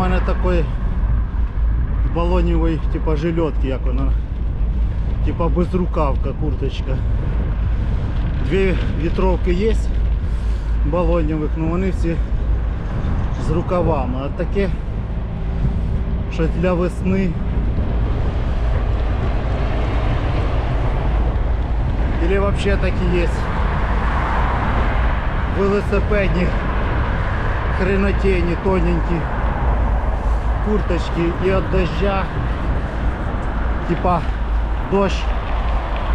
мене такої балонівої, типа жилетки, як вона. Типа безрукавка, курточка. Дві вітровки є балонівих, але вони всі з рукавами. А таке щось для весни. Или вообще такі є велосипедні хренотені тоненькі курточки і от дождя типа дощ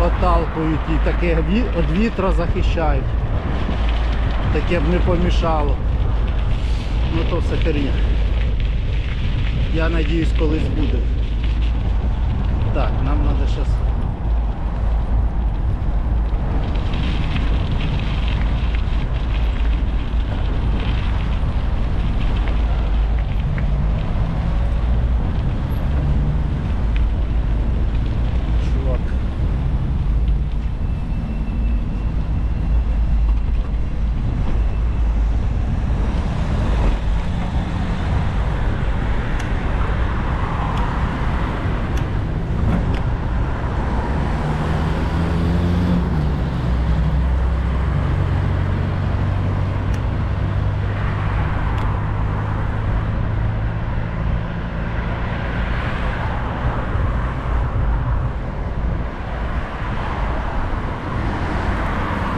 отталкують і таке ві- від вітра захищають. Таке б не помішало. Ну то все херня. Я надіюсь колись буде. Так, нам треба зараз.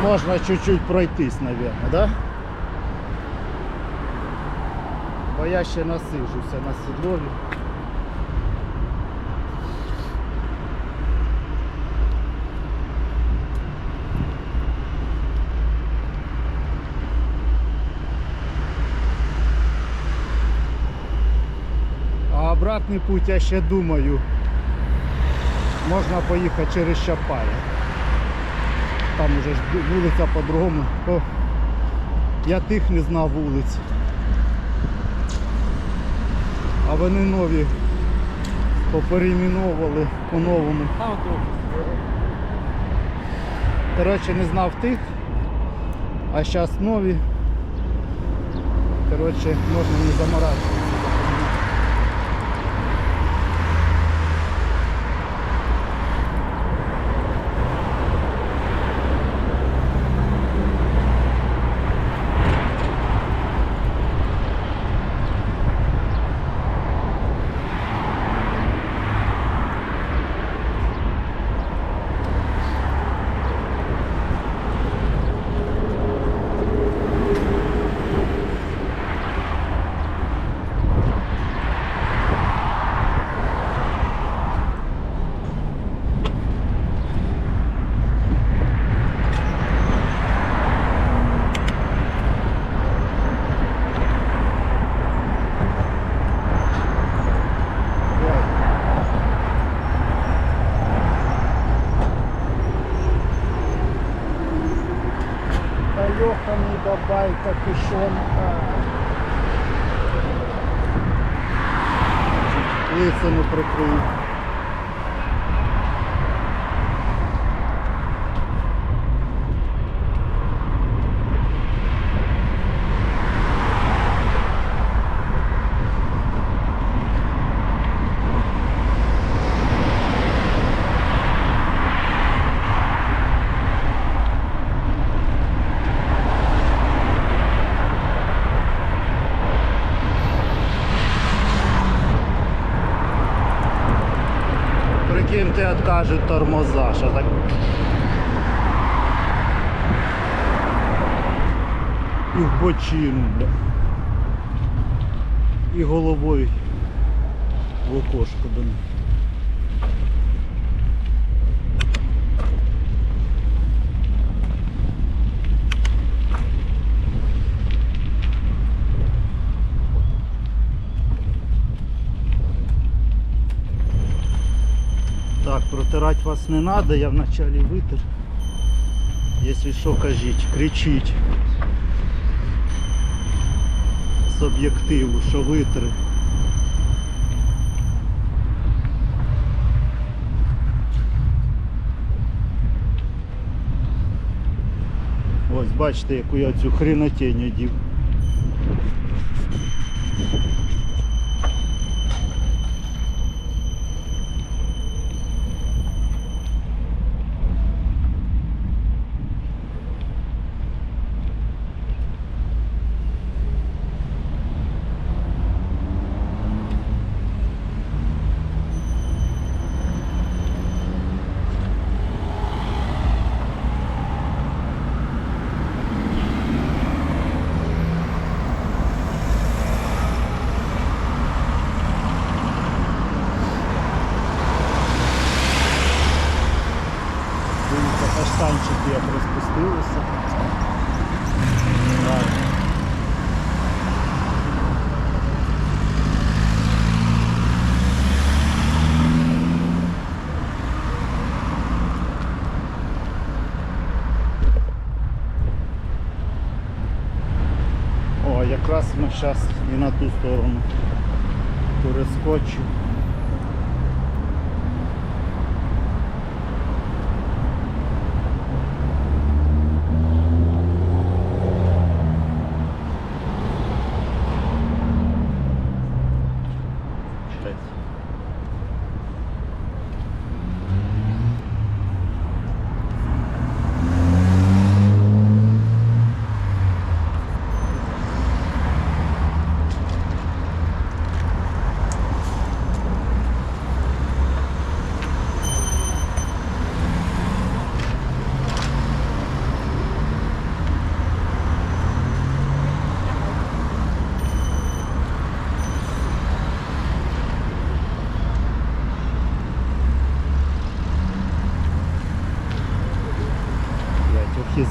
Можна чуть-чуть пройтись, наверное, да? Бо я ще насижуся на сідлові. А обратний путь я ще думаю. Можна поїхати через Чапая. Там уже ж вулиця по-другому. Я тих не знав вулиць. А вони нові поперейменовували по-новому. Коротше, не знав тих, а зараз нові. Коротше, можна не заморачуватися. Бабай, лицо Лисину прикрию. Откажуть тормоза, що так. І в бочину, бля. І головою в окошко до них. Так, протирать вас не надо, я вначале вытер. Если що, кажіть, кричіть. З об'єктиву, що витри. Ось бачите, яку я цю хренотень одів. Ми зараз і на ту сторону перескочу.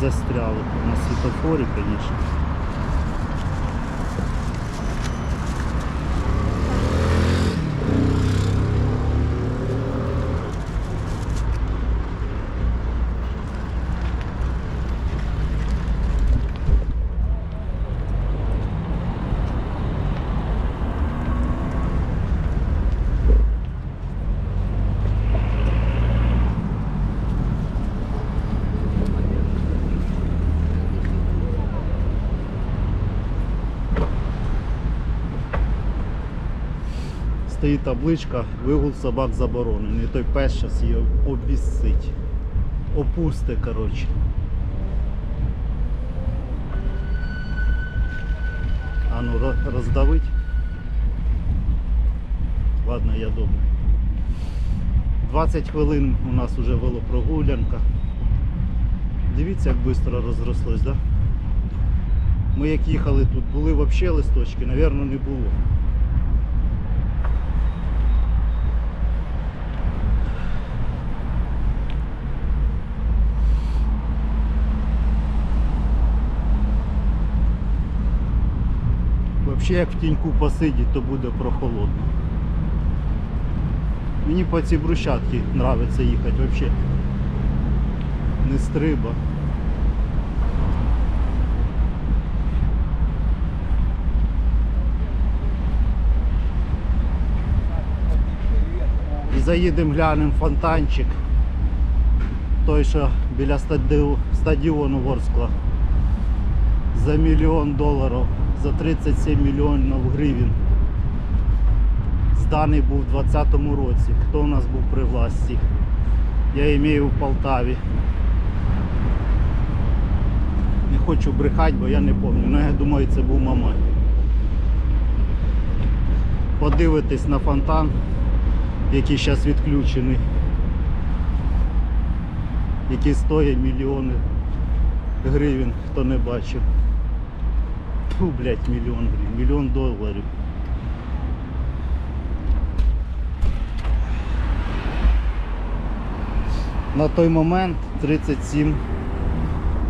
Застряли на світофорі, звісно. Стоїть табличка вигул собак заборонений. Той пес зараз її обіссить. Опусти, коротше. А ну роздавить. Ладно, я добре. 20 хвилин у нас вже велопрогулянка. Дивіться, як швидко розрослось, да? Ми як їхали тут, були взагалі листочки, напевно, не було. Взагалі як в тіньку посидіти, то буде прохолодно. Мені по цій брусчатці подобається їхати взагалі. Не стриба. Заїдемо глянемо фонтанчик. Той, що біля стадіону Ворскла. За мільйон доларів, за 37 мільйонів гривень. Зданий був у 2020 році. Хто у нас був при власті? Я маю в Полтаві. Не хочу брехати, бо я не пам'ятаю. Ну я думаю, це був Мамай. Подивитись на фонтан, який зараз відключений. Який стоїть мільйони гривень, хто не бачив. Фу, блядь, мільйон гривень, мільйон доларів. На той момент 37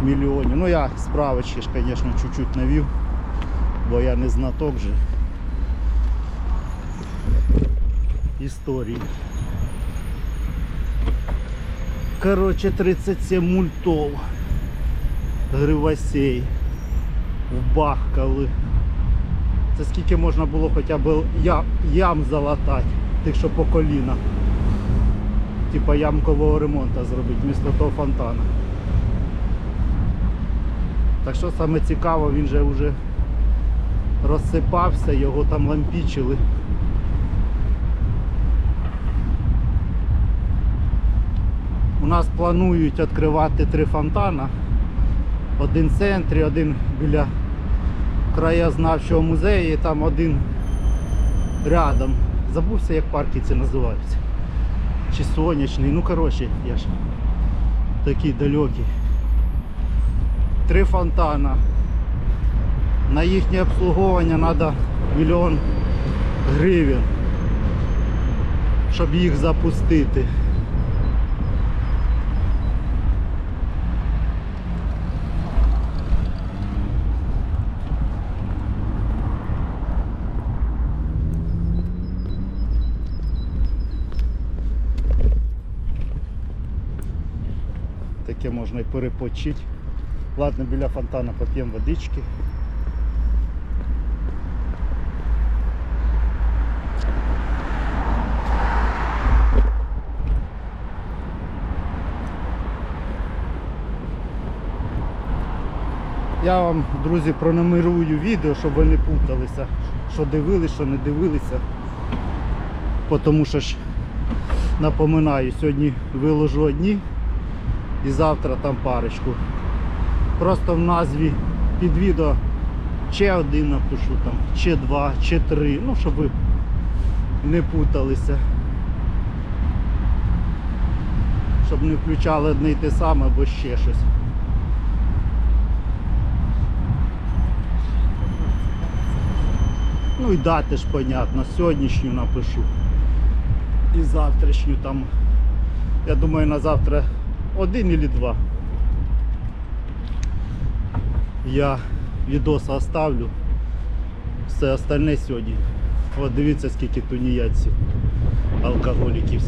мільйонів. Ну я справочки ж, звісно, чуть-чуть навів, бо я не знаток же історії. Короче, 37 мультов. Гривосей. Вбахкали. Це скільки можна було хоча б я, ям залатати, тих, що по коліна. Типа ямкового ремонту зробити вмісто того фонтана. Так що саме цікаво, він же вже розсипався, його там лампічили. У нас планують відкривати три фонтана. Один в центрі, один біля краєзнавчого музею, і там один рядом. Забувся, як парки ці називаються. Чи сонячний, ну коротше, я ж такий далекий. Три фонтана. На їхнє обслуговування треба мільйон гривень, щоб їх запустити. таке можна і перепочити. Ладно, біля фонтана поп'ємо водички. Я вам, друзі, пронумерую відео, щоб ви не путалися, що дивилися, що не дивилися. Тому що ж напоминаю, сьогодні виложу одні і завтра там парочку. Просто в назві під відео ще один напишу там, чи два, чи три, ну щоб ви не путалися. Щоб не включали одне й те саме або ще щось. Ну і дати ж понятно, сьогоднішню напишу. І завтрашню там. Я думаю на завтра один или два. Я відоса оставлю. Все остальне сьогодні. От дивіться скільки тунеядців, алкоголіків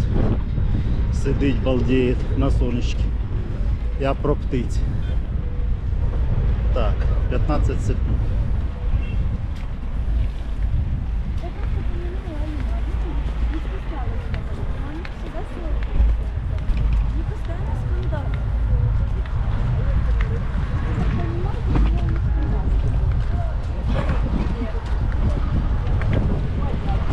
сидить, балдіє на сонечці. Я про птиць. Так, 15 секунд.